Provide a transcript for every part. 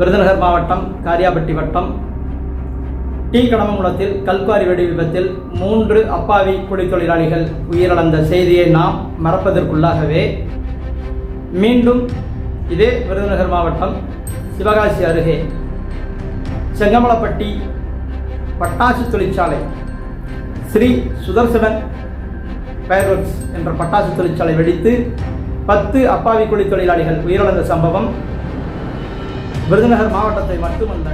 விருதுநகர் மாவட்டம் காரியாபட்டி வட்டம். டி கடமங்குளத்தில் கல்குவாரி வெடி விபத்தில் மூன்று அப்பாவி குடி தொழிலாளிகள் உயிரிழந்த செய்தியை நாம் மறப்பதற்குள்ளாகவே மீண்டும் இதே விருதுநகர் மாவட்டம் சிவகாசி அருகே செங்கமலப்பட்டி பட்டாசு தொழிற்சாலை ஸ்ரீ சுதர்சனன் பயர்வர்க்ஸ் என்ற பட்டாசு தொழிற்சாலை வெடித்து பத்து அப்பாவி குடி தொழிலாளிகள் உயிரிழந்த சம்பவம் விருதுநகர் மாவட்டத்தை மட்டுமல்ல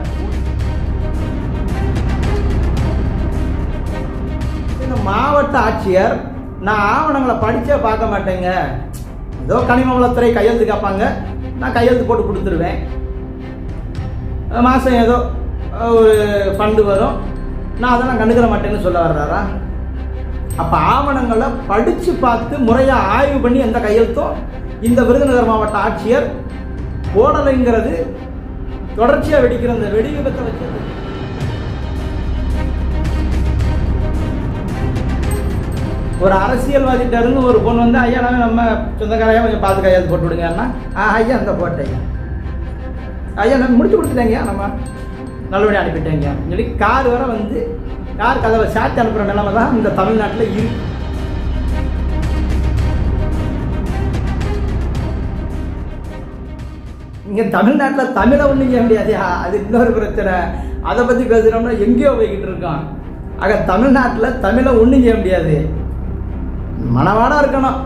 இந்த மாவட்ட ஆட்சியர் நான் ஆவணங்களை படிச்சே பார்க்க மாட்டேங்க. ஏதோ கனிம வளத்துறை கையெழுத்து கேட்பாங்க. நான் கையெழுத்து போட்டு கொடுத்துருவேன். மாதம் ஏதோ ஒரு ஃபண்டு வரும். நான் அதெல்லாம் கண்டுக்கிற மாட்டேன்னு சொல்ல வர்றாரா? அப்போ ஆவணங்களை படித்து பார்த்து முறையாக ஆய்வு பண்ணி எந்த கையெழுத்தும் இந்த விருதுநகர் மாவட்ட ஆட்சியர் போடலைங்கிறது தொடர்ச்சியாக வெடிக்கிற இந்த வெடி விபத்தை வச்சு. ஒரு அரசியல்வாதிகிட்ட இருந்து ஒரு பொண்ணு வந்து ஐயா நாங்கள் நம்ம சொந்தக்காரையா கொஞ்சம் பார்த்து கையெழுத்து போட்டு விடுங்கன்னா ஆ ஐயா அந்த போட்டேன் ஐயா. நம்ம முடிச்சு கொடுத்துட்டேங்க நம்ம நல்லபடியாக அனுப்பிட்டேங்க சொல்லி கார் வர வந்து கார் கதவை சாத்தி அனுப்புகிற நிலைமை தான் இந்த தமிழ்நாட்டில் இருக்கு. இங்கே தமிழ்நாட்டில் தமிழை ஒன்றும் செய்ய முடியாதியா அது இன்னொரு பிரச்சனை. அதை பற்றி பேசுகிறோம்னா எங்கேயோ போய்கிட்டு இருக்கான். ஆக தமிழ்நாட்டில் தமிழை ஒன்றும் செய்ய முடியாது. மனவாடாக இருக்கணும்.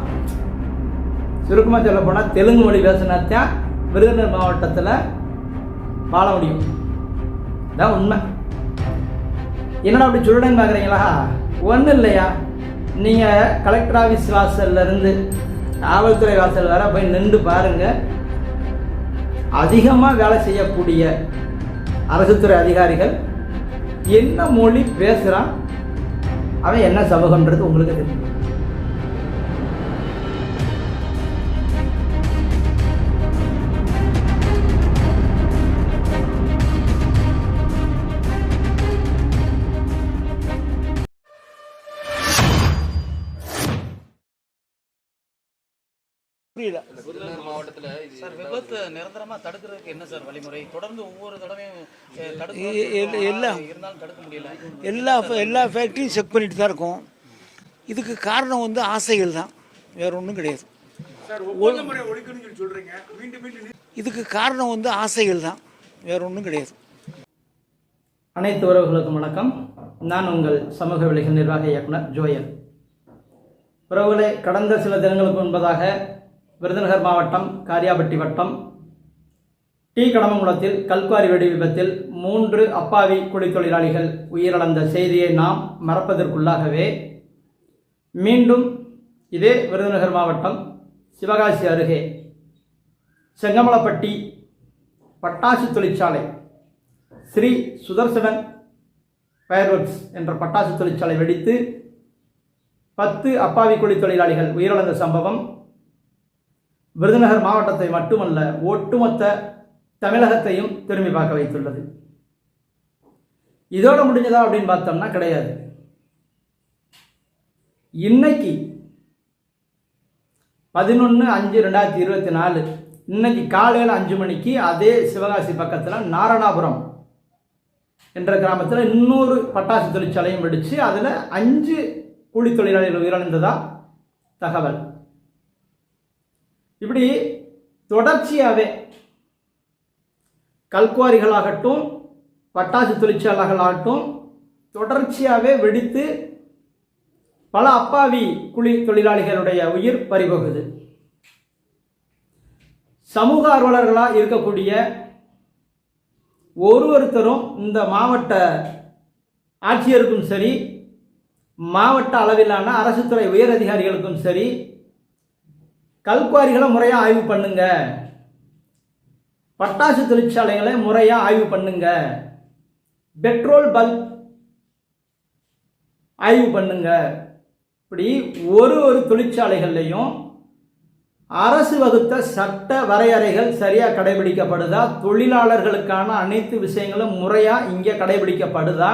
சுருக்கமாக சொல்ல போனால் தெலுங்கு மொழி பேசினாத்தான் விருதுநகர் மாவட்டத்தில் வாழ முடியும். இதான் உண்மை. என்னடா அப்படி சொல்லுடன்னு பார்க்குறீங்களா ஒன்றும் இல்லையா? நீங்கள் கலெக்டர் ஆஃபீஸ் வாசல்ல இருந்து காவல்துறை வாசல் வர போய் நின்று பாருங்கள் அதிகமாக வேலை செய்யக்கூடிய அரசுத்துறை அதிகாரிகள் என்ன மொழி பேசுகிறான் அவன் என்ன சமூகன்றது உங்களுக்கு தெரியும். புரியல. சார் விபத்து நிரந்தரமா தடுக்கிறதுக்கு என்ன சார் வழிமுறை? தொடர்ந்து ஒவ்வொரு தடவையும் எல்லாம். இருந்தாலும் தடுக்க முடியல. எல்லா எல்லா ஃபேக்ட்ரியும் செக் பண்ணிட்டு தான் இருக்கோம். இதுக்கு காரணம் வந்து ஆசைகள் தான். வேற ஒன்றும் கிடையாது. இதுக்கு காரணம் வந்து ஆசைகள் தான். வேற ஒன்றும் கிடையாது. அனைத்து உறவுகளுக்கும் வணக்கம். நான் உங்கள் சமூக விலைகள் நிர்வாக இயக்குனர் ஜோயல். உறவுகளே கடந்த சில தினங்களுக்கு முன்பதாக விருதுநகர் மாவட்டம் காரியாபட்டி வட்டம். டி கடமங்குளத்தில் கல்குவாரி வெடி விபத்தில் மூன்று அப்பாவி குடித்தொழிலாளிகள் உயிரிழந்த செய்தியை நாம் மறப்பதற்குள்ளாகவே மீண்டும் இதே விருதுநகர் மாவட்டம் சிவகாசி அருகே செங்கமலப்பட்டி பட்டாசு தொழிற்சாலை ஸ்ரீ சுதர்சனன் ஃபயர்வொர்க்ஸ் என்ற பட்டாசு தொழிற்சாலை வெடித்து பத்து அப்பாவி குழி தொழிலாளிகள் உயிரிழந்த சம்பவம் விருதுநகர் மாவட்டத்தை மட்டுமல்ல ஒட்டுமொத்த தமிழகத்தையும் திரும்பி பார்க்க வைத்துள்ளது. இதோட முடிஞ்சதா அப்படின்னு பார்த்தோம்னா கிடையாது. இன்னைக்கு பதினொன்று அஞ்சு ரெண்டாயிரத்தி இருபத்தி நாலு இன்னைக்கு காலையில் அஞ்சு மணிக்கு அதே சிவகாசி பக்கத்தில் நாரணாபுரம் என்ற கிராமத்தில் இன்னொரு பட்டாசு தொழிற்சாலையும் வெடிச்சு அதில் அஞ்சு கூலி தொழிலாளிகள் உயிரிழந்ததா தகவல். இப்படி தொடர்ச்சியாகவே கல்குவாரிகளாகட்டும் பட்டாசு தொழிற்சாலைகளாகட்டும் தொடர்ச்சியாகவே வெடித்து பல அப்பாவி குழி தொழிலாளிகளுடைய உயிர் பறிபோகுது. சமூக ஆர்வலர்களாக இருக்கக்கூடிய ஒரு ஒருத்தரும் இந்த மாவட்ட ஆட்சியருக்கும் சரி மாவட்ட அளவிலான அரசு துறை உயர் அதிகாரிகளுக்கும் சரி கல்குவாரிகளை முறையாக ஆய்வு பண்ணுங்க. பட்டாசு தொழிற்சாலைகளை முறையாக ஆய்வு பண்ணுங்க. பெட்ரோல் பல்க் ஆய்வு பண்ணுங்க. இப்படி ஒரு ஒரு தொழிற்சாலைகள்லையும் அரசு வகுத்த சட்ட வரையறைகள் சரியாக கடைபிடிக்கப்படுதா? தொழிலாளர்களுக்கான அனைத்து விஷயங்களும் முறையாக இங்கே கடைபிடிக்கப்படுதா?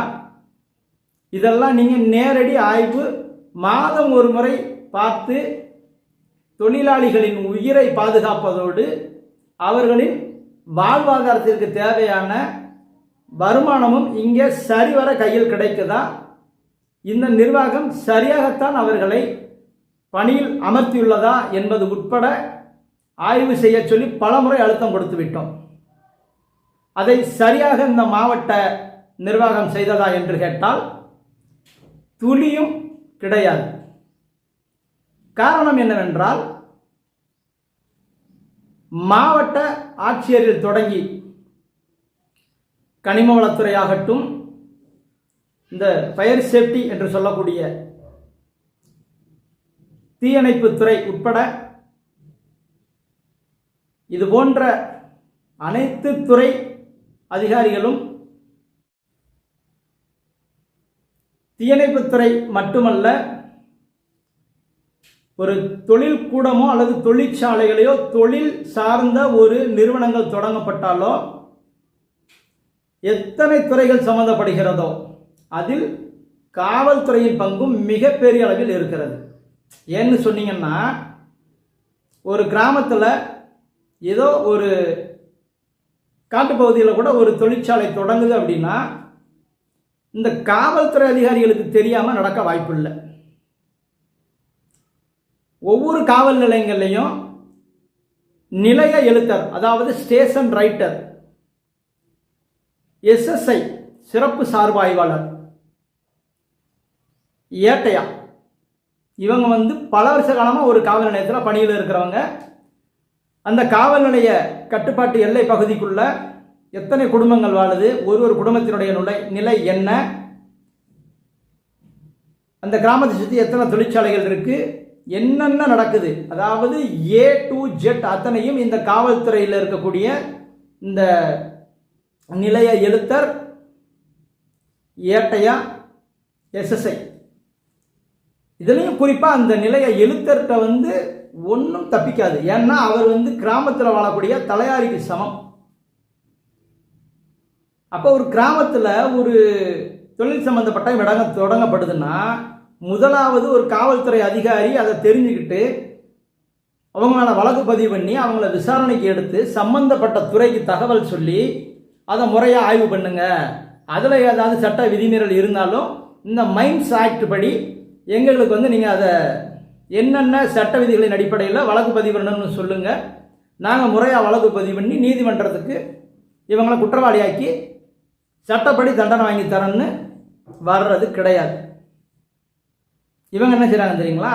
இதெல்லாம் நீங்கள் நேரடி ஆய்வு மாதம் ஒரு முறை பார்த்து தொழிலாளிகளின் உயிரை பாதுகாப்பதோடு அவர்களின் வாழ்வாதாரத்திற்கு தேவையான வருமானமும் இங்கே சரிவர கையில் கிடைக்குதா? இந்த நிர்வாகம் சரியாகத்தான் அவர்களை பணியில் அமர்த்தியுள்ளதா என்பது உட்பட ஆய்வு செய்ய சொல்லி பலமுறை அழுத்தம் கொடுத்து விட்டோம். அதை சரியாக இந்த மாவட்ட நிர்வாகம் செய்ததா என்று கேட்டால் துளியும் கிடையாது. காரணம் என்னவென்றால் மாவட்ட ஆட்சியரில் தொடங்கி கனிம வளத்துறையாகட்டும் இந்த ஃபயர் சேஃப்டி என்று சொல்லக்கூடிய தீயணைப்பு துறை உட்பட இது போன்ற அனைத்து துறை அதிகாரிகளும் தீயணைப்புத்துறை மட்டுமல்ல ஒரு தொழில் கூடமோ அல்லது தொழிற்சாலைகளையோ தொழில் சார்ந்த ஒரு நிறுவனங்கள் தொடங்கப்பட்டாலோ எத்தனை துறைகள் சம்பந்தப்படுகிறதோ அதில் காவல்துறையின் பங்கும் மிகப்பெரிய அளவில் இருக்கிறது. ஏன்னு சொன்னீங்கன்னா ஒரு கிராமத்தில் ஏதோ ஒரு காட்டுப்பகுதியில் கூட ஒரு தொழிற்சாலை தொடங்குது அப்படின்னா இந்த காவல்துறை அதிகாரிகளுக்கு தெரியாமல் நடக்க வாய்ப்பு இல்லை ஒவ்வொரு காவல் நிலையங்கள்லையும் நிலைய எழுத்தர் அதாவது ஸ்டேஷன் ரைட்டர் எஸ்எஸ்ஐ சிறப்பு சார்பு ஆய்வாளர் ஏட்டையா இவங்க வந்து பல வருஷ காலமாக ஒரு காவல் நிலையத்தில் பணியில் இருக்கிறவங்க. அந்த காவல் நிலைய கட்டுப்பாட்டு எல்லை பகுதிக்குள்ள எத்தனை குடும்பங்கள் வாழுது ஒரு ஒரு குடும்பத்தினுடைய நிலை நிலை என்ன அந்த கிராமத்தை சுற்றி எத்தனை தொழிற்சாலைகள் இருக்குது என்னென்ன நடக்குது? அதாவது ஏ டு ஜெட் அத்தனையும் இந்த காவல்துறையில் இருக்கக்கூடிய இந்த நிலைய எழுத்தர் ஏட்டையா எஸ்எஸ்ஐ இதுலேயும் குறிப்பாக அந்த நிலைய எழுத்தர்கிட்ட வந்து ஒன்றும் தப்பிக்காது. ஏன்னா அவர் வந்து கிராமத்தில் வாழக்கூடிய தலையாரிக்கு சமம். அப்போ ஒரு கிராமத்தில் ஒரு தொழில் சம்மந்தப்பட்ட இடம் தொடங்கப்படுதுன்னா முதலாவது ஒரு காவல்துறை அதிகாரி அதை தெரிஞ்சுக்கிட்டு அவங்க மேலே வழக்கு பதிவு பண்ணி அவங்கள விசாரணைக்கு எடுத்து சம்பந்தப்பட்ட துறைக்கு தகவல் சொல்லி அதை முறையாக ஆய்வு பண்ணுங்க. அதில் ஏதாவது சட்ட விதிமீறல் இருந்தாலும் இந்த மைன்ஸ் ஆக்ட் படி எங்களுக்கு வந்து நீங்கள் அதை என்னென்ன சட்ட விதிகளின் அடிப்படையில் வழக்கு பதிவு பண்ணணும்னு சொல்லுங்கள் நாங்கள் முறையாக வழக்கு பதிவு பண்ணி நீதிமன்றத்துக்கு இவங்களை குற்றவாளியாக்கி சட்டப்படி தண்டனை வாங்கி தரேன்னு வர்றது கிடையாது. இவங்க என்ன செய்கிறாங்க தெரியுங்களா?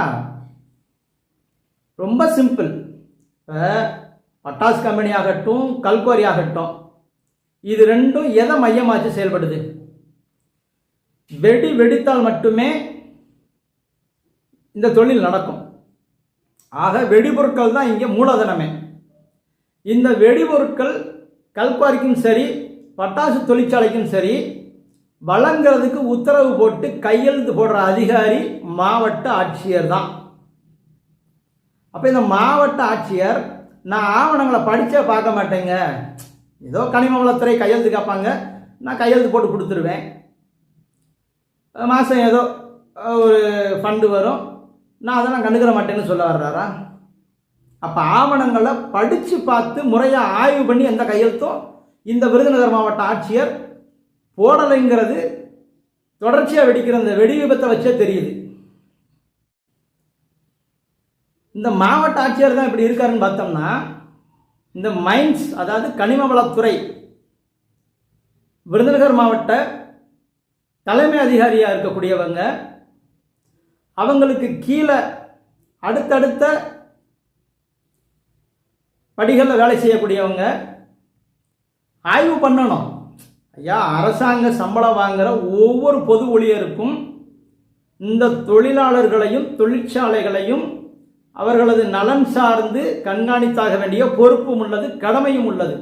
ரொம்ப சிம்பிள் இப்போ பட்டாசு கம்பெனி ஆகட்டும் கல்குவாரி ஆகட்டும் இது ரெண்டும் எதை மையமாச்சு செயல்படுது? வெடி வெடித்தால் மட்டுமே இந்த தொழில் நடக்கும். ஆக வெடிபொருட்கள் தான் இங்கே மூலதனமே. இந்த வெடிபொருட்கள் கல்குவாரிக்கும் சரி பட்டாசு தொழிற்சாலைக்கும் சரி வழங்குறதுக்கு உத்தரவு போட்டு கையெழுத்து போடுற அதிகாரி மாவட்ட ஆட்சியர் தான். அப்போ இந்த மாவட்ட ஆட்சியர் நான் ஆவணங்களை படித்தே பார்க்க மாட்டேங்க. ஏதோ கனிம வளத்துறை கையெழுத்து கேட்பாங்க. நான் கையெழுத்து போட்டு கொடுத்துருவேன். மாதம் ஏதோ ஒரு ஃபண்டு வரும். நான் அதை நான் கண்டுக்கிற மாட்டேன்னு சொல்ல வர்றாரா? அப்போ ஆவணங்களை படித்து பார்த்து முறையாக ஆய்வு பண்ணி எந்த கையெழுத்தும் இந்த விருதுநகர் மாவட்ட ஆட்சியர் போடலைங்கிறது தொடர்ச்சியாக வெடிக்கிற இந்த வெடி விபத்தை வச்சே தெரியுது. இந்த மாவட்ட ஆட்சியர் தான் இப்படி இருக்காருன்னு பார்த்தோம்னா இந்த மைன்ஸ் அதாவது கனிம வளத்துறை விருதுநகர் மாவட்ட தலைமை அதிகாரியாக இருக்கக்கூடியவங்க அவங்களுக்கு கீழே அடுத்தடுத்த படிகளில் வேலை செய்யக்கூடியவங்க ஆய்வு பண்ணணும். ஐயா அரசாங்க சம்பளம் வாங்குகிற ஒவ்வொரு பொது ஊழியருக்கும் இந்த தொழிலாளர்களையும் தொழிற்சாலைகளையும் அவர்களது நலன் சார்ந்து கண்காணித்தாக வேண்டிய பொறுப்பும் உள்ளது கடமையும் உள்ளது.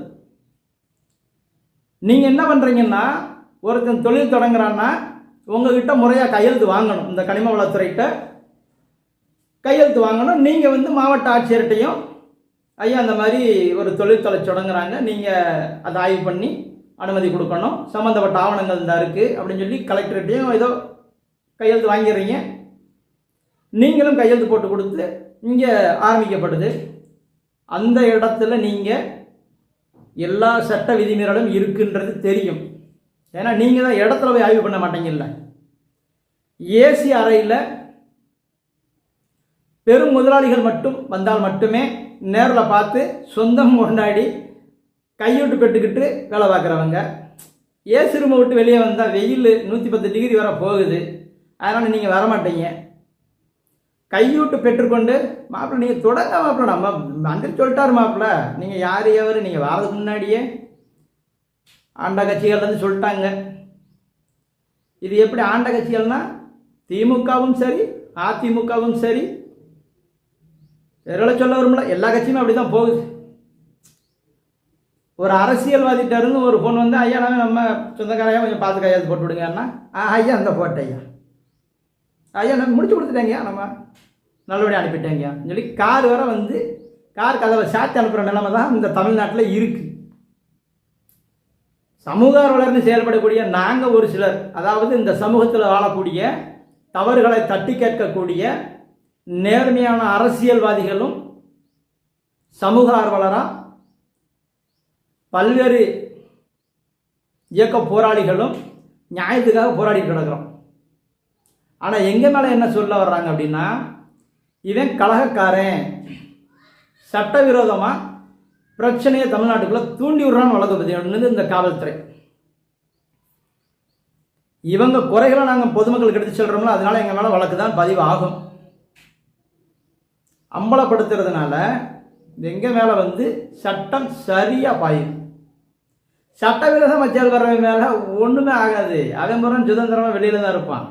நீங்கள் என்ன பண்ணுறீங்கன்னா ஒருத்தன் தொழில் தொடங்குறான்னா உங்ககிட்ட முறையாக கையெழுத்து வாங்கணும். இந்த கனிம வளத்துறைகிட்ட கையெழுத்து வாங்கணும். நீங்கள் வந்து மாவட்ட ஆட்சியர்கிட்டையும் ஐயா அந்த மாதிரி ஒரு தொழில் தொலை தொடங்குறாங்க. நீங்கள் அதை ஆய்வு பண்ணி அனுமதி கொடுக்கணும். சம்மந்தப்பட்ட ஆவணங்கள் இந்த இருக்குது அப்படின்னு சொல்லி கலெக்டர்கிட்டையும் ஏதோ கையெழுத்து வாங்கிடுறீங்க. நீங்களும் கையெழுத்து போட்டு கொடுத்து இங்கே ஆரம்பிக்கப்படுது அந்த இடத்துல நீங்கள் எல்லா சட்ட விதிமீறலும் இருக்குன்றது தெரியும். ஏன்னா நீங்கள் தான் இடத்துல போய் ஆய்வு பண்ண மாட்டீங்கல்ல. ஏசி அறையில் பெரும் முதலாளிகள் மட்டும் வந்தால் மட்டுமே நேரில் பார்த்து சொந்தம் கொண்டாடி கையூட்டு பெற்றுக்கிட்டு வேலை பார்க்குறவங்க. ஏசி ரூமை விட்டு வெளியே வந்தால் வெயில் நூற்றி பத்து டிகிரி வர போகுது. அதனால் நீங்கள் வர மாட்டீங்க கையூட்டு பெற்றுக்கொண்டு மாப்பிள்ளை நீங்கள் தொடங்க மாப்பிள்ள நம்ம மந்திரி சொல்லிட்டாரு மாப்பிள்ள நீங்கள் யார் எவர் நீங்கள் வரதுக்கு முன்னாடியே ஆண்ட கட்சிகள்லேருந்து சொல்லிட்டாங்க. இது எப்படி ஆண்ட கட்சிகள்னா திமுகவும் சரி அதிமுகவும் சரி. விரல சொல்ல வரும்ல எல்லா கட்சியுமே அப்படி தான் போகுது. ஒரு அரசியல்வாதிட்டருந்து ஒரு பொண்ணு வந்து ஐயா நாங்கள் நம்ம சொந்தக்காரையா கொஞ்சம் பார்த்து கையாந்து போட்டு விடுங்கன்னா ஆ ஐயா அந்த போட்ட ஐயா. ஐயா நான் முடிச்சு கொடுத்துட்டேங்க நம்ம நல்லபடியாக அனுப்பிட்டேங்க சொல்லி கார் வர வந்து கார் கதவை சாத்தி அனுப்புகிற நிலைமை தான் இந்த தமிழ்நாட்டில் இருக்குது சமூக வளர்ந்து செயல்படக்கூடிய நாங்கள் ஒரு சிலர் அதாவது இந்த சமூகத்தில் வாழக்கூடிய தவறுகளை தட்டி கேட்கக்கூடிய நேர்மையான அரசியல்வாதிகளும் சமூக ஆர்வலராக பல்வேறு இயக்க போராளிகளும் நியாயத்துக்காக போராடிட்டு கிடக்கிறோம் ஆனால் எங்கள் மேலே என்ன சொல்ல வர்றாங்க அப்படின்னா இவன் கலகக்காரன் சட்டவிரோதமாக பிரச்சனையை தமிழ்நாட்டுக்குள்ளே தூண்டி விடுறான்னு வழக்கு பதிவு. இந்த காவல்துறை. இவங்க குறைகளை நாங்கள் பொதுமக்களுக்கு எடுத்து சொல்கிறோம்ல அதனால எங்கள் மேலே வழக்கு தான் பதிவு ஆகும். அம்பலப்படுத்துறதுனால எங்கள் மேலே வந்து சட்டம் சரியாக பாயும். சட்டவிரோதமாக செயல்படுறவன் மேலே ஒன்றுமே ஆகாது. அவன் புறம் சுதந்திரமாக வெளியில் தான் இருப்பான்.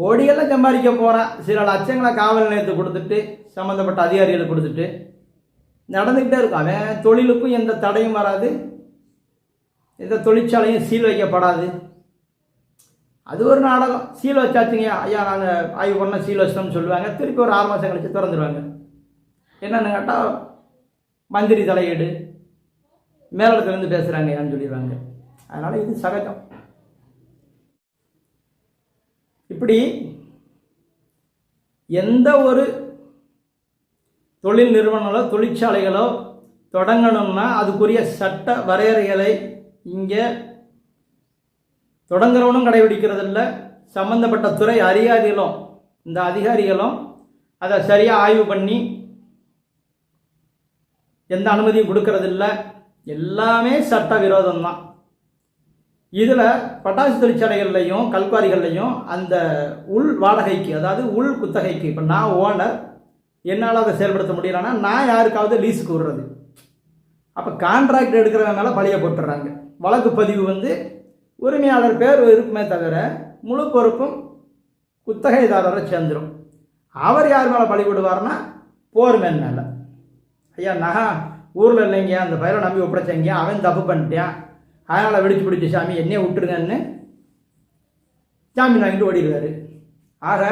கோடியெல்லாம் சம்பாதிக்க போகிறான் சில லட்சங்களை காவல் நிலையத்தை கொடுத்துட்டு சம்மந்தப்பட்ட அதிகாரிகளை கொடுத்துட்டு நடந்துக்கிட்டே இருக்கும் அவன் தொழிலுக்கும் எந்த தடையும் வராது. எந்த தொழிற்சாலையும் சீல் வைக்கப்படாது. அது ஒரு நாடகம். சீல் வச்சாச்சுங்க. ஐயா நாங்கள் ஆய்வு பண்ண சீல் வச்சிட்டோம்னு சொல்லுவாங்க. திருப்பி ஒரு ஆறு மாதம் கழிச்சு திறந்துருவாங்க. என்னென்னு கேட்டால் மந்திரி தலையீடு மேலிடத்துலேருந்து பேசுகிறாங்க ஏன்னு சொல்லிடுவாங்க. அதனால் இது சகஜம். இப்படி எந்த ஒரு தொழில் நிறுவனங்களோ தொழிற்சாலைகளோ தொடங்கணும்னா அதுக்குரிய சட்ட வரையறைகளை இங்கே தொடங்குறவனும் கடைபிடிக்கிறதில்ல. சம்பந்தப்பட்ட துறை அதிகாரிகளும் இந்த அதிகாரிகளும் அதை சரியாக ஆய்வு பண்ணி எந்த அனுமதியும் கொடுக்கறதில்ல. எல்லாமே சட்ட விரோதம் தான் இதில் பட்டாசு தொழிற்சாலைகள்லையும் கல்குவாரிகள்லையும் அந்த உள் வாடகைக்கு அதாவது உள் குத்தகைக்கு இப்போ நான் ஓனர் என்னால் அதை செயல்படுத்த முடியலன்னா நான் யாருக்காவது லீஸுக்கு விடுறது அப்போ கான்ட்ராக்ட் எடுக்கிறவங்க மேலே பழிய போட்டுடுறாங்க வழக்கு பதிவு வந்து உரிமையாளர் பேர் இருக்குமே தவிர முழு பொறுப்பும் குத்தகைதாரரை சேர்ந்துடும் அவர் யார் மேலே பழி விடுவார்னா போர்மேன் மேலே. ஐயா நகா ஊரில் இல்லைங்க அந்த பயிரை நம்பி ஒப்படைச்சங்க. அவன் தப்பு பண்ணிட்டான். அதனால் வெடிச்சு பிடிச்ச சாமி என்னையே விட்டுருங்கன்னு ஜாமீன் வாங்கிட்டு ஓடிடுவார். ஆக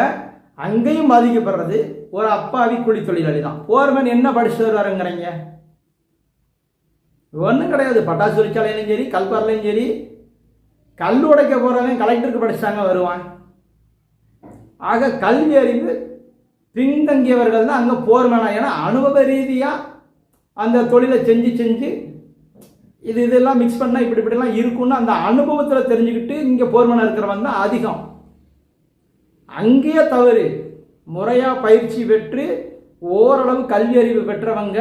அங்கேயும் பாதிக்கப்படுறது ஒரு அப்பாவி கூலி தொழிலாளி தான். போர்மேன் என்ன படிச்சு வருவாருங்கிறீங்க? ஒன்றும் கிடையாது. பட்டாசு தொழிற்சாலையிலையும் சரி கல்பாரிலையும் சரி கல் உடைக்க போகிறவன் கலெக்டருக்கு படிச்சாங்க வருவான். ஆக கல்வி அறிவு பின்தங்கியவர்கள் தான் அங்கே போர்மேனா ஏன்னா அனுபவ ரீதியாக அந்த தொழிலை செஞ்சு செஞ்சு இது இதெல்லாம் மிக்ஸ் பண்ணால் இப்படி இப்படிலாம் இருக்கும்னு அந்த அனுபவத்தில் தெரிஞ்சுக்கிட்டு இங்கே போர்மனாக இருக்கிறவன் தான் அதிகம். அங்கேயே தவறு. முறையாக பயிற்சி பெற்று ஓரளவு கல்வி அறிவு பெற்றவங்க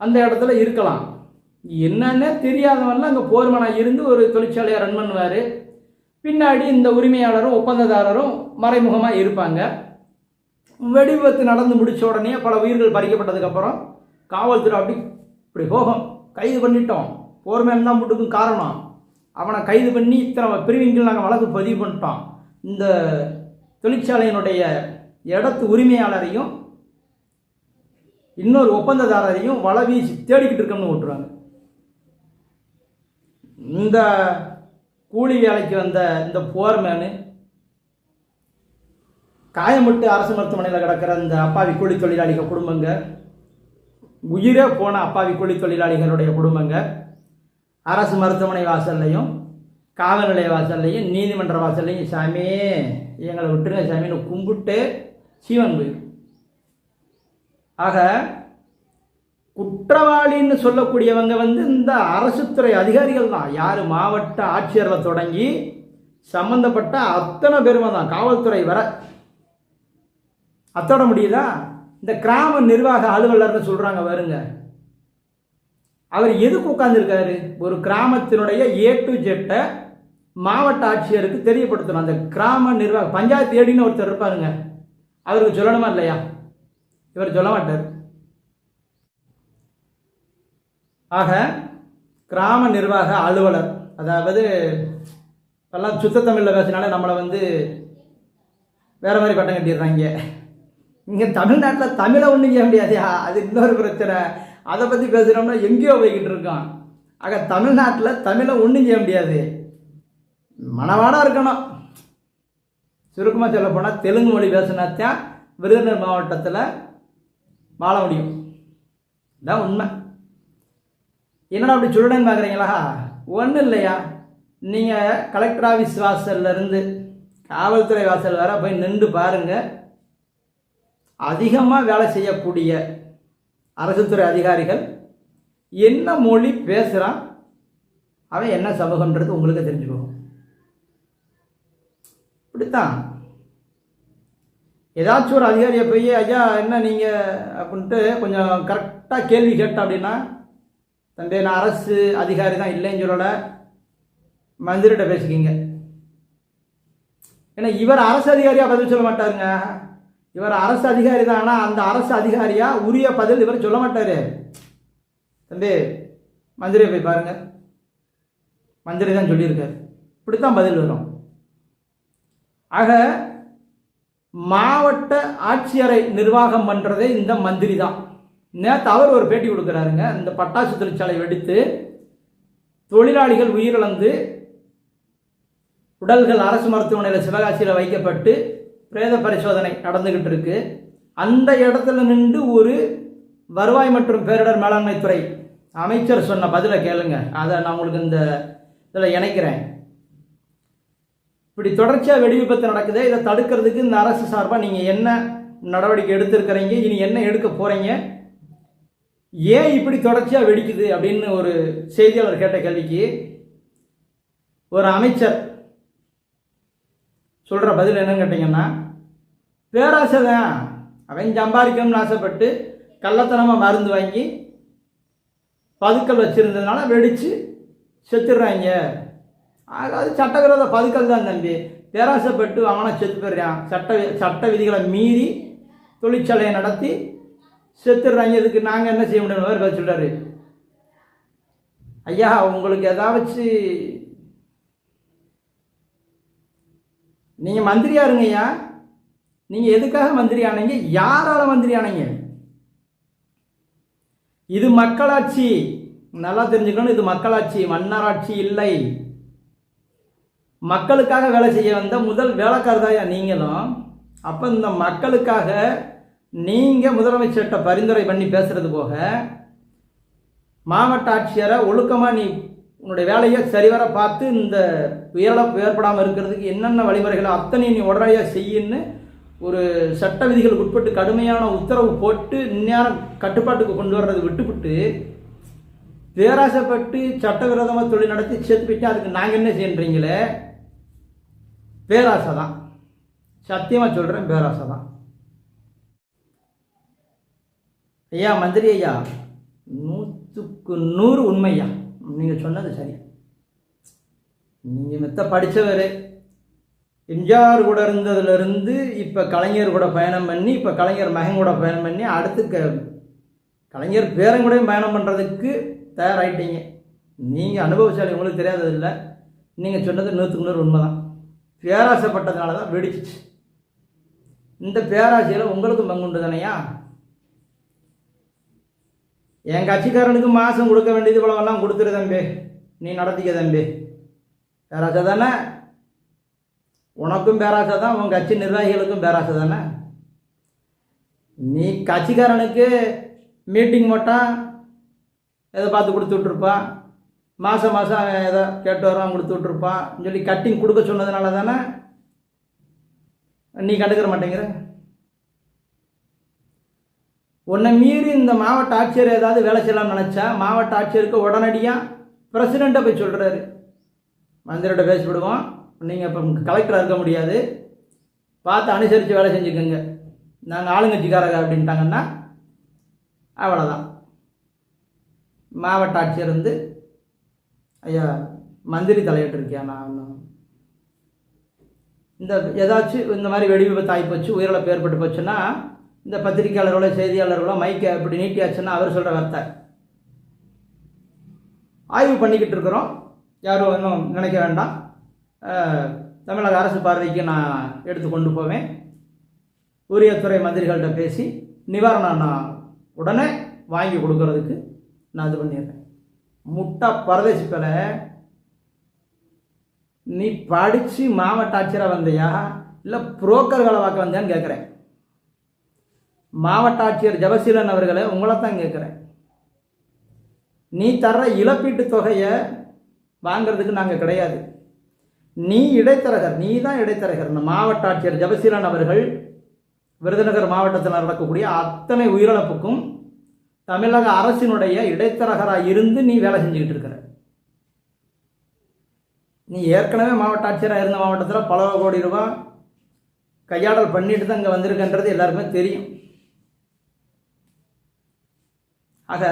அந்த இடத்துல இருக்கலாம். என்னன்னே தெரியாதவன்லாம் அங்கே போர்மனாக இருந்து ஒரு தொழிற்சாலையை ரன் பண்ணுவார். பின்னாடி இந்த உரிமையாளரும் ஒப்பந்ததாரரும் மறைமுகமாக இருப்பாங்க. வெடிவத்து நடந்து முடித்த உடனே பல உயிர்கள் பறிக்கப்பட்டதுக்கப்புறம் காவல்துறை அப்படி இப்படி போகும் கைது பண்ணிட்டோம். போர்மேன் தான் முட்டுக்கும் காரணம் அவனை கைது பண்ணி இத்தனை பிரிவின்கள் நாங்கள் வழக்கு பதிவு பண்ணிட்டோம். இந்த தொழிற்சாலையினுடைய இடத்து உரிமையாளரையும் இன்னொரு ஒப்பந்ததாரரையும் வலை வீசி தேடிக்கிட்டு இருக்கோம்னு விட்டுருவாங்க இந்த கூலி வேலைக்கு வந்த இந்த போர்மேனு காயமுட்டு அரசு மருத்துவமனையில் கிடக்கிற இந்த அப்பாவி கூலி தொழிலாளிகள் குடும்பங்கள் உயிரே போன அப்பாவி கூலி தொழிலாளிகளுடைய குடும்பங்க அரசு மருத்துவமனை வாசல்லையும் காவல் நிலைய வாசல்லையும் நீதிமன்ற வாசல்லையும் சாமி எங்களை விட்டுருங்க சாமின்னு கும்பிட்டு சீவன் போயிடும் ஆக குற்றவாளின்னு சொல்லக்கூடியவங்க வந்து இந்த அரசுத்துறை அதிகாரிகள் தான். யார்? மாவட்ட ஆட்சியரில் தொடங்கி சம்பந்தப்பட்ட அத்தனை பெருமை தான். காவல்துறை வர. அத்தோட முடியுதா? இந்த கிராம நிர்வாக அலுவலர்னு சொல்கிறாங்க வருங்க அவர் எதுக்கு உட்காந்துருக்காரு ஒரு கிராமத்தினுடைய ஏ டு ஜெட்டை மாவட்ட ஆட்சியருக்கு தெரியப்படுத்தணும். அந்த கிராம நிர்வாக பஞ்சாயத்து ஏடின்னு ஒருத்தர் இருப்பாருங்க. அவருக்கு சொல்லணுமா இல்லையா? இவர் சொல்ல மாட்டார். ஆக கிராம நிர்வாக அலுவலர் அதாவது எல்லாம் சுத்த தமிழில் பேசினாலே நம்மளை வந்து வேற மாதிரி பட்டம் கட்டிடுறாங்க. இங்கே தமிழ்நாட்டில் தமிழை ஒன்றும் செய்ய முடியாது. அது இன்னொரு பிரச்சனை. அதை பற்றி பேசுகிறோம்னா எங்கேயோ போய்கிட்டு இருக்கான். ஆக தமிழ்நாட்டில் தமிழை ஒன்றும் செய்ய முடியாது. மனவாடாக இருக்கணும். சுருக்கமாக சொல்ல போனால் தெலுங்கு மொழி பேசினாத்தான் விருதுநகர் மாவட்டத்தில் வாழ முடியும். இதான் உண்மை. என்னடா அப்படி சொல்லுடன்னு பார்க்குறீங்களா ஒன்றும் இல்லையா? நீங்கள் கலெக்டர் ஆஃபீஸ் வாசல்லேருந்து காவல்துறை வாசல் வர போய் நின்று பாருங்கள் அதிகமாக வேலை செய்யக்கூடிய அரசு துறை அதிகாரிகள் என்ன மொழி பேசுகிறான் அவன் என்ன சமூகன்றது உங்களுக்கு தெரிஞ்சுக்கணும். இப்படித்தான். ஏதாச்சும் ஒரு அதிகாரியை போய் ஐயா என்ன நீங்கள் அப்படின்ட்டு கொஞ்சம் கரெக்டாக கேள்வி கேட்டேன் அப்படின்னா தம்பி நான் அரசு அதிகாரி தான் இல்லைன்னு சொல்லலை. மந்திரிட்ட பேசிக்கிங்க. ஏன்னா இவர் அரசு அதிகாரியாக பதில் சொல்ல மாட்டாருங்க. இவர் அரசு அதிகாரி தான் ஆனால் அந்த அரசு அதிகாரியா உரிய பதில் இவர் சொல்ல மாட்டார். தம்பி மந்திரியை போய் பாருங்க. மந்திரி தான் சொல்லியிருக்காரு. இப்படித்தான் பதில் வரும். ஆக மாவட்ட ஆட்சியரை நிர்வாகம் பண்ணுறதே இந்த மந்திரி தான். நேற்று அவர் ஒரு பேட்டி கொடுக்குறாருங்க. இந்த பட்டாசு தொழிற்சாலை வெடித்து தொழிலாளிகள் உயிரிழந்து உடல்கள் அரசு மருத்துவமனையில் சிவகாசியில் வைக்கப்பட்டு பிரேத பரிசோதனை நடந்துக்கிட்டு இருக்கு. அந்த இடத்துல நின்று ஒரு வருவாய் மற்றும் பேரிடர் மேலாண்மை துறை அமைச்சர் சொன்ன பதிலை கேளுங்க. அதை நான் உங்களுக்கு இந்த இதில் இணைக்கிறேன். இப்படி தொடர்ச்சியாக வெடி விபத்து நடக்குது. இதை தடுக்கிறதுக்கு இந்த அரசு சார்பாக நீங்கள் என்ன நடவடிக்கை எடுத்திருக்கிறீங்க? இனி என்ன எடுக்க போகிறீங்க ஏன் இப்படி தொடர்ச்சியாக வெடிக்குது அப்படின்னு ஒரு செய்தியாளர் கேட்ட கேள்விக்கு ஒரு அமைச்சர் சொல்கிற பதில் என்னன்னு கேட்டிங்கன்னா பேராசை தான் அவன் சம்பாதிக்கணும்னு ஆசைப்பட்டு கள்ளத்தனமாக மருந்து வாங்கி பதுக்கல் வச்சுருந்ததுனால வெடித்து செத்துடுறாங்க. ஆக அது சட்டவிரோத பதுக்கல் தான் தம்பி. பேராசைப்பட்டு அவனை செத்து போயிடுறான். சட்ட சட்ட விதிகளை மீறி தொழிற்சாலையை நடத்தி செத்துடுறாங்க. இதுக்கு நாங்கள் என்ன செய்ய முடியும்? அவர் சொல்கிறாரு ஐயா உங்களுக்கு ஏதாவச்சு நீங்கள் மந்திரியா இருங்கய்யா. நீங்கள் எதுக்காக மந்திரி ஆனீங்க யாரால மந்திரி ஆனீங்க இது மக்களாட்சி. நல்லா தெரிஞ்சுக்கணும் இது மக்களாட்சி. மன்னராட்சி இல்லை. மக்களுக்காக வேலை செய்ய வந்த முதல் வேலைக்காரதாயா நீங்களும்? அப்போ இந்த மக்களுக்காக நீங்கள் முதலமைச்சர்கிட்ட பரிந்துரை பண்ணி பேசுறது போக மாவட்ட ஆட்சியரை ஒழுக்கமாக நீ உன்னுடைய வேலையை சரிவர பார்த்து இந்த உயிரிழப்பு ஏற்படாமல் இருக்கிறதுக்கு என்னென்ன வழிமுறைகளை அத்தனை நீ உடனடியாக செய்யுன்னு ஒரு சட்ட விதிகளுக்கு உட்பட்டு கடுமையான உத்தரவு போட்டு இந்நேரம் கட்டுப்பாட்டுக்கு கொண்டு வர்றது விட்டுவிட்டு பேராசைப்பட்டு சட்டவிரோதமாக தொழில் நடத்தி சேர்த்து போயிட்டு அதுக்கு நாங்கள் என்ன செய்யன்றீங்களே? பேராசை தான் சத்தியமாக சொல்கிறேன் பேராசை தான் ஐயா மந்திரி ஐயா நூற்றுக்கு நூறு உண்மையா நீங்கள் சொன்னது சரி. நீங்கள் மெத்த படித்தவர் எம்ஜிஆர் கூட இருந்ததுலேருந்து இப்போ கலைஞர் கூட பயணம் பண்ணி இப்போ கலைஞர் மகன் கூட பயணம் பண்ணி அடுத்து க கலைஞர் பேரங்கூடையும் பயணம் பண்ணுறதுக்கு தயாராகிட்டீங்க நீங்கள் அனுபவசாலி உங்களுக்கு தெரியாதது இல்லை நீங்கள் சொன்னது நூற்றுக்கு நூறு உண்மை தான் பேராசைப்பட்டதுனால தான் வெடிச்சிச்சு. இந்த பேராசையில் உங்களுக்கும் பங்குண்டு தானையா? என் கட்சிக்காரனுக்கு மாதம் கொடுக்க வேண்டியது இவ்வளவெல்லாம் கொடுத்துரு தம்பி. நீ நடத்திக்க தம்பி. பேராசை தானே? உனக்கும் பேராசை தான் உன் கட்சி நிர்வாகிகளுக்கும் பேராசை தானே? நீ கட்சிக்காரனுக்கு மீட்டிங் போட்டால் எதை பார்த்து கொடுத்து விட்ருப்பான் மாதம் மாதம் அவன் எதை கேட்டு வரான் கொடுத்து விட்ருப்பான் சொல்லி கட்டிங் கொடுக்க சொன்னதுனால தானே நீ கண்டுக்கிற மாட்டேங்கிற? உன்னை மீறி இந்த மாவட்ட ஆட்சியர் ஏதாவது வேலை செய்யலாம்னு நினச்சா மாவட்ட ஆட்சியருக்கு உடனடியாக பிரசிடெண்ட்டை போய் சொல்கிறாரு மந்திரிட்ட பேசிவிடுவோம் நீங்கள் இப்போ கலெக்டராக இருக்க முடியாது. பார்த்து அனுசரித்து வேலை செஞ்சுக்கோங்க. நாங்கள் ஆளுங்கட்சிக்காரங்க அப்படின்ட்டாங்கன்னா அவ்வளோதான் மாவட்ட ஆட்சியர் வந்து ஐயா மந்திரி தலையிட்டிருக்கியா நான் இந்த ஏதாச்சும் இந்த மாதிரி வெடி விபத்து ஆகிப்போச்சு உயிரிழப்பு ஏற்பட்டு போச்சுன்னா இந்த பத்திரிக்கையாளர்களோ செய்தியாளர்களோ மைக்கை இப்படி நீட்டியாச்சுன்னா அவர் சொல்கிற வார்த்தை. ஆய்வு பண்ணிக்கிட்டு இருக்கிறோம். யாரும் இன்னும் நினைக்க வேண்டாம். தமிழக அரசு பார்வைக்கு நான் எடுத்து கொண்டு போவேன். உரிய துறை மந்திரிகள்கிட்ட பேசி நிவாரணம் நான் உடனே வாங்கி கொடுக்கறதுக்கு நான் இது பண்ணிடுறேன். முட்டா பரதேசி பேல நீ படித்து மாவட்ட ஆட்சியராக வந்தியா? இல்லை புரோக்கர் வேலை பார்க்க வந்தியான்னு கேட்குறேன். மாவட்ட ஆட்சியர் ஜெபசீலன் அவர்களே உங்களை தான் கேட்குறேன். நீ தர்ற இழப்பீட்டு தொகையை வாங்குறதுக்கு நாங்கள் கிடையாது. நீ இடைத்தரகர் நீ தான் இடைத்தரகர். இந்த மாவட்ட ஆட்சியர் ஜபசீலன் அவர்கள் விருதுநகர் மாவட்டத்தில் நடக்கக்கூடிய அத்தனை உயிரிழப்புக்கும் தமிழக அரசினுடைய இடைத்தரகராக இருந்து நீ வேலை செஞ்சுக்கிட்டு இருக்கிற. நீ ஏற்கனவே மாவட்ட ஆட்சியராக இருந்த மாவட்டத்தில் பல கோடி ரூபாய் கையாடல் பண்ணிட்டு தான் இங்கே வந்திருக்கன்றது எல்லாருக்குமே தெரியும். ஆக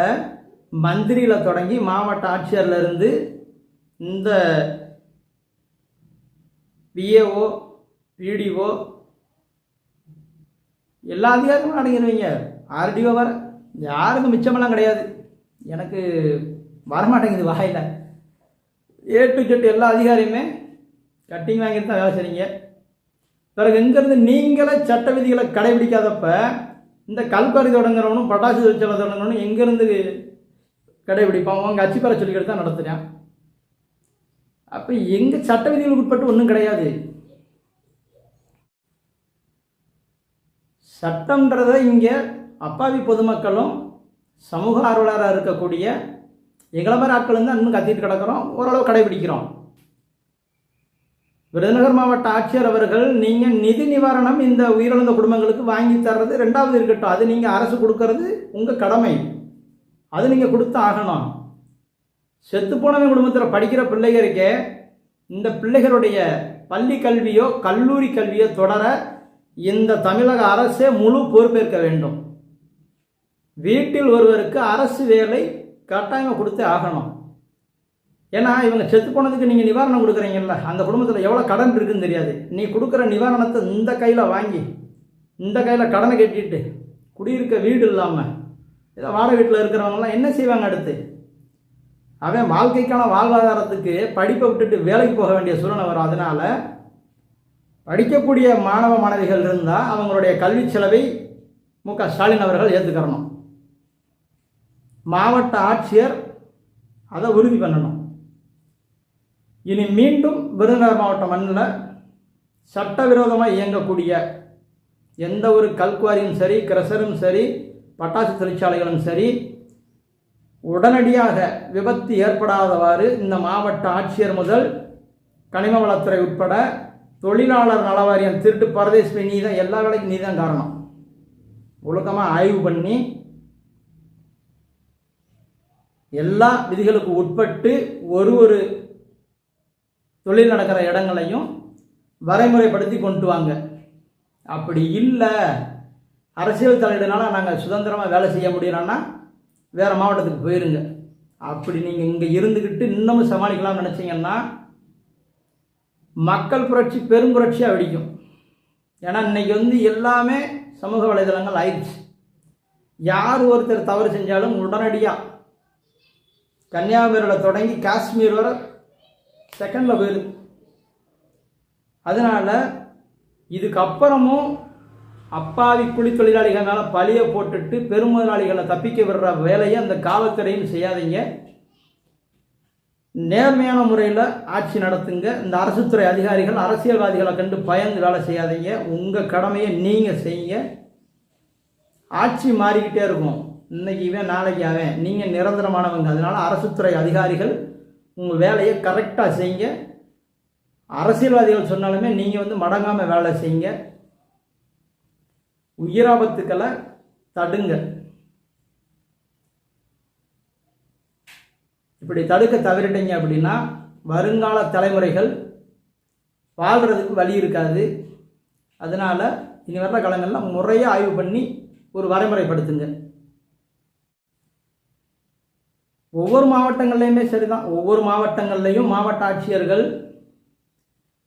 மந்திரியில் தொடங்கி மாவட்ட ஆட்சியர்ல இருந்து இந்த பிஏஓ பிடிஓ எல்லா அதிகாரமும் அடங்கிடுவீங்க ஆர்டிஓ வர யாருக்கும் மிச்சமெல்லாம் கிடையாது. எனக்கு வரமாட்டேங்குது வாயில். ஏ டு ஜெட் எல்லா அதிகாரியுமே கட்டிங் வாங்கிட்டு தான் வேலை செய்றீங்க. பிறகு இங்கேருந்து நீங்களே சட்ட விதிகளை கடைபிடிக்காதப்ப இந்த கல்குவாரி தொடங்குறவனும் பட்டாசு தொழிற்சாலை தொடங்குறவனும் எங்கேருந்து கடைபிடிப்பான்? உங்கள் அச்சிப்பறை சொல்லிக்கிட்டு தான் நடத்துகிறேன் அப்போ எங்கள் சட்ட விதிகளுக்கு உட்பட்டு ஒன்றும் கிடையாது. சட்டம்ன்றத இங்கே அப்பாவி பொதுமக்களும் சமூக ஆர்வலராக இருக்கக்கூடிய எங்களை மாதிரி ஆட்கள் வந்து இன்னும் கத்திட்டு கிடக்கிறோம். ஓரளவு கடைபிடிக்கிறோம். விருதுநகர் மாவட்ட ஆட்சியர் அவர்கள் நீங்கள் நிதி நிவாரணம் இந்த உயிரிழந்த குடும்பங்களுக்கு வாங்கி தர்றது ரெண்டாவது இருக்கட்டும். அது நீங்கள் அரசு கொடுக்கறது உங்கள் கடமை. அது நீங்கள் கொடுத்து ஆகணும். செத்துப்போனவன் குடும்பத்தில் படிக்கிற பிள்ளைகளுக்கே இந்த பிள்ளைகளுடைய பள்ளி கல்வியோ கல்லூரி கல்வியோ தொடர இந்த தமிழக அரசே முழு பொறுப்பேற்க வேண்டும். வீட்டில் ஒருவருக்கு அரசு வேலை கட்டாயம் கொடுத்தே ஆகணும். ஏன்னா இவங்க செத்து போனதுக்கு நீங்கள் நிவாரணம் கொடுக்குறீங்கல்ல அந்த குடும்பத்தில் எவ்வளோ கடன் இருக்குன்னு தெரியாது. நீ கொடுக்குற நிவாரணத்தை இந்த கையில் வாங்கி இந்த கையில் கடனை கட்டிட்டு குடியிருக்க வீடு இல்லாமல் ஏதோ வாடகை வீட்டில் இருக்கிறவங்களாம் என்ன செய்வாங்க அடுத்து? அவன் வாழ்க்கைக்கான வாழ்வாதாரத்துக்கு படிப்பை விட்டுட்டு வேலைக்கு போக வேண்டிய சூழ்நிலை வரும். அதனால் படிக்கக்கூடிய மாணவ மாணவிகள் இருந்தால் அவங்களுடைய கல்வி செலவை மு க ஸ்டாலின் அவர்கள் ஏற்றுக்கிறணும் மாவட்ட ஆட்சியர் அதை உறுதி பண்ணணும். இனி மீண்டும் விருதுநகர் மாவட்ட மண்ணில் சட்டவிரோதமாக இயங்கக்கூடிய எந்த ஒரு கல்குவாரியும் சரி கிரசரும் சரி பட்டாசு தொழிற்சாலைகளும் சரி உடனடியாக விபத்து ஏற்படாதவாறு இந்த மாவட்ட ஆட்சியர் முதல் கனிம வளத்துறை உட்பட தொழிலாளர் நலவாரியம் திருட்டு பரதேஸ்வரி நீ தான் எல்லா வேலைக்கும் நீ தான் காரணம். ஒழுக்கமாக ஆய்வு பண்ணி எல்லா விதிகளுக்கு உட்பட்டு ஒரு ஒரு தொழில் நடக்கிற இடங்களையும் வரைமுறைப்படுத்தி கொண்டு வாங்க. அப்படி இல்லை. அரசியல் தலையிடனால நாங்கள் சுதந்திரமாக வேலை செய்ய முடியலன்னா வேறு மாவட்டத்துக்கு போயிருங்க. அப்படி நீங்கள் இங்கே இருந்துக்கிட்டு இன்னமும் சமாளிக்கலாம்னு நினச்சிங்கன்னா மக்கள் புரட்சி பெரும் புரட்சியாக வெடிக்கும். ஏன்னா இன்றைக்கி வந்து எல்லாமே சமூக வலைதளங்கள் ஆயிடுச்சு. யார் ஒருத்தர் தவறு செஞ்சாலும் உடனடியாக கன்னியாகுமரியில் தொடங்கி காஷ்மீர் வர செகண்டில் போயிடுது. அதனால் இதுக்கப்புறமும் அப்பாவி குழி தொழிலாளிகள் மேலே பழியை போட்டுட்டு பெருமுதலாளிகளை தப்பிக்க விடுற வேலையை அந்த காவல்துறையும் செய்யாதீங்க. நேர்மையான முறையில் ஆட்சி நடத்துங்க. இந்த அரசுத்துறை அதிகாரிகள் அரசியல்வாதிகளை கண்டு பயந்து வேலை செய்யாதீங்க. உங்கள் கடமையை நீங்கள் செய்யுங்க. ஆட்சி மாறிக்கிட்டே இருக்கும். இன்னைக்கு இவன் நாளைக்கு அவன். நீங்கள் நிரந்தரமானவங்க. அதனால் அரசுத்துறை அதிகாரிகள் உங்கள் வேலையை கரெக்டாக செய்யுங்க. அரசியல்வாதிகள் சொன்னாலுமே நீங்கள் வந்து மடங்காமல் வேலை செய்யுங்க. உயிராபத்துக்களை தடுங்க. இப்படி தடுக்க தவறிட்டீங்க அப்படின்னா வருங்கால தலைமுறைகள் வாழ்கிறதுக்கு வழி இருக்காது. அதனால் இனி வர்ற காலங்களில் முறையாக ஆய்வு பண்ணி ஒரு வரைமுறைப்படுத்துங்க. ஒவ்வொரு மாவட்டங்கள்லையுமே சரிதான். ஒவ்வொரு மாவட்டங்கள்லையும் மாவட்ட ஆட்சியர்கள்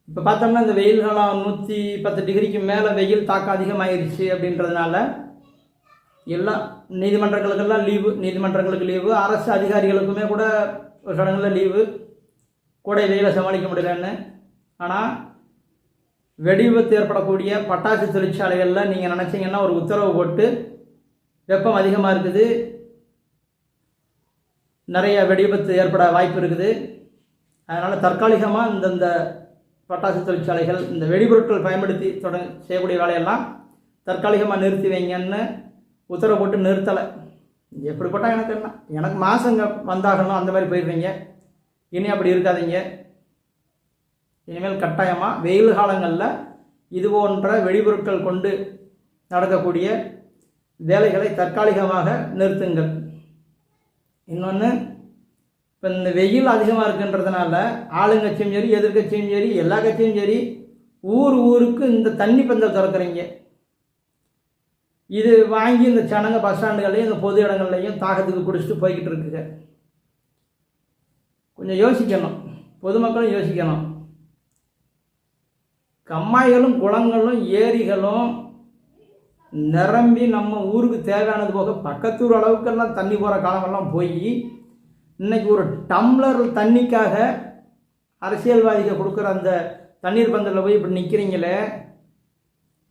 இப்போ பார்த்தோம்னா இந்த வெயில் காலம் நூற்றி பத்து டிகிரிக்கு மேலே வெயில் தாக்கம் அதிகமாகிருச்சு அப்படின்றதுனால எல்லாம் நீதிமன்றங்களுக்கெல்லாம் லீவு நீதிமன்றங்களுக்கு லீவு அரசு அதிகாரிகளுக்குமே கூட ஒரு சடங்குல லீவு கோடை வெயிலை சமாளிக்க முடியலன்னு. ஆனால் வெடி விபத்து ஏற்படக்கூடிய பட்டாசு தொழிற்சாலைகளில் நீங்கள் நினச்சிங்கன்னா ஒரு உத்தரவு போட்டு வெப்பம் அதிகமாக இருக்குது. நிறைய வெடி விபத்து ஏற்பட வாய்ப்பு இருக்குது. அதனால் தற்காலிகமாக இந்தந்த பட்டாசு தொழிற்சாலைகள் இந்த வெடிபொருட்கள் பயன்படுத்தி தொட செய்யக்கூடிய வேலையெல்லாம் தற்காலிகமாக நிறுத்தி வைங்கன்னு உத்தரவு போட்டு நிறுத்தலை. எப்படி போட்டால் எனக்கு என்ன? எனக்கு மாதங்க வந்தாகணும் அந்த மாதிரி போயிடுவீங்க இனி அப்படி இருக்காதீங்க. இனிமேல் கட்டாயமாக வெயில் காலங்களில் இது போன்ற வெடிபொருட்கள் கொண்டு நடக்கக்கூடிய வேலைகளை தற்காலிகமாக நிறுத்துங்கள். இன்னொன்று இப்போ இந்த வெயில் அதிகமாக இருக்குன்றதுனால ஆளுங்கட்சியும் சரி எதிர்க்கட்சியும் சரி எல்லா கட்சியும் சரி ஊர் ஊருக்கு இந்த தண்ணி பந்தல் திறக்கிறீங்க. இது வாங்கி இந்த சனங்க பஸ் ஸ்டாண்டுகள்லையும் இந்த பொது இடங்கள்லையும் தாகத்துக்கு குடிச்சிட்டு போய்கிட்டு இருக்குங்க. கொஞ்சம் யோசிக்கணும். பொதுமக்களும் யோசிக்கணும். கம்மாய்களும் குளங்களும் ஏரிகளும் நிரம்பி நம்ம ஊருக்கு தேவையானது போக பக்கத்தூர் அளவுக்கெல்லாம் தண்ணி போகிற காலமெல்லாம் போய் இன்னைக்கு ஒரு டம்ளர் தண்ணிக்காக அரசியல்வாதிகள் கொடுக்குற அந்த தண்ணீர் பந்தலில் போய் இப்படி நிற்கிறீங்களே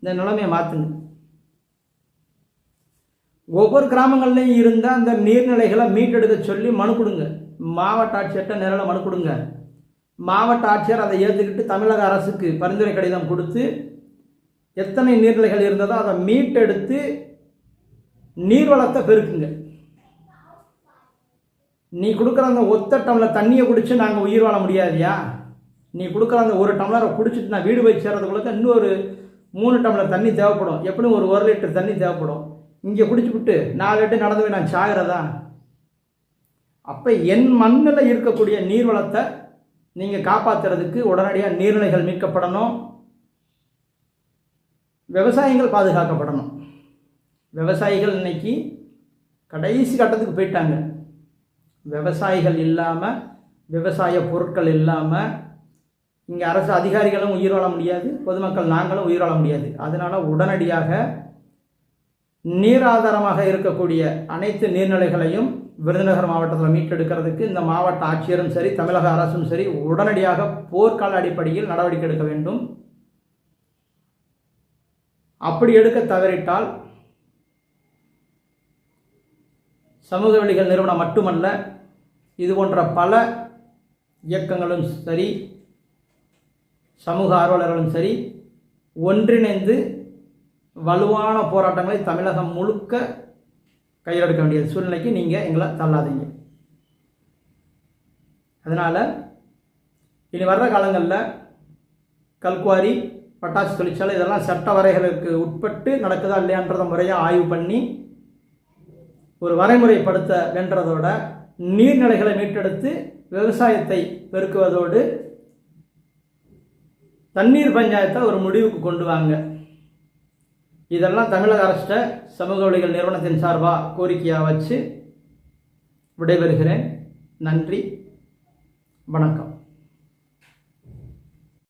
இந்த நிலைமையை மாற்றுங்க ஒவ்வொரு கிராமங்கள்லையும் இருந்த அந்த நீர்நிலைகளை மீட்டெடுக்க சொல்லி மனு கொடுங்க. மாவட்ட ஆட்சியர்கிட்ட நேரில் மனு கொடுங்க. மாவட்ட ஆட்சியர் அதை ஏற்றுக்கிட்டு தமிழக அரசுக்கு பரிந்துரை கடிதம் கொடுத்து எத்தனை நீர்நிலைகள் இருந்ததோ அதை மீட்டெடுத்து நீர்வளத்தை பெருக்குங்க. நீ கொடுக்குற அந்த ஒத்த டம்ளர் தண்ணியை குடிச்சு நாங்கள் உயிர் வாழ முடியாதியா? நீ கொடுக்குற அந்த ஒரு டம்ளரை குடிச்சிட்டு நான் வீடு போய் சேர்றதுக்குள்ள இன்னொரு மூணு டம்ளர் தண்ணி தேவைப்படும். எப்படியும் ஒரு ஒரு லிட்டர் தண்ணி தேவைப்படும். இங்கே குடிச்சுவிட்டு நாலு லிட்டர் நடந்து போய் நான் சாகிறதா? அப்போ என் மண்ணில் இருக்கக்கூடிய நீர்வளத்தை நீங்கள் காப்பாற்றுறதுக்கு உடனடியாக நீர்நிலைகள் மீட்கப்படணும். விவசாயிகள் பாதுகாக்கப்படணும். விவசாயிகள் இன்னைக்கு கடைசி கட்டத்துக்கு போயிட்டாங்க. விவசாயிகள் இல்லாமல் விவசாய பொருட்கள் இல்லாமல் இங்கே அரசு அதிகாரிகளும் உயிர் வாழ முடியாது பொதுமக்கள் நாங்களும் உயிர் வாழ முடியாது. அதனால் உடனடியாக நீர் ஆதாரமாக இருக்கக்கூடிய அனைத்து நீர்நிலைகளையும் விருதுநகர் மாவட்டத்தில் மீட்டெடுக்கிறதுக்கு இந்த மாவட்ட ஆட்சியரும் சரி தமிழக அரசும் சரி உடனடியாக போர்க்கால அடிப்படையில் நடவடிக்கை எடுக்க வேண்டும். அப்படி எடுக்க தவறிட்டால் சமூக வழிகள் நிறுவனம் மட்டுமல்ல இது போன்ற பல இயக்கங்களும் சரி சமூக ஆர்வலர்களும் சரி ஒன்றிணைந்து வலுவான போராட்டங்களை தமிழகம் முழுக்க கையெடுக்க வேண்டிய சூழ்நிலைக்கு நீங்கள் எங்களை தள்ளாதீங்க. அதனால் இனி வர்ற காலங்களில் கல்குவாரி பட்டாசு தொழிற்சாலை இதெல்லாம் சட்ட வரைகளுக்கு உட்பட்டு நடக்குதா இல்லையான்றதை முறையாக ஆய்வு பண்ணி ஒரு வரைமுறைப்படுத்த வென்றதோட நீர்நிலைகளை மீட்டெடுத்து விவசாயத்தை பெருக்குவதோடு தண்ணீர் பஞ்சாயத்தை ஒரு முடிவுக்கு கொண்டு வாங்க. இதெல்லாம் தமிழக அரசிட்ட சமூக வழிகள் நிறுவனத்தின் சார்பாக கோரிக்கையாக வச்சு விடைபெறுகிறேன். நன்றி. வணக்கம்.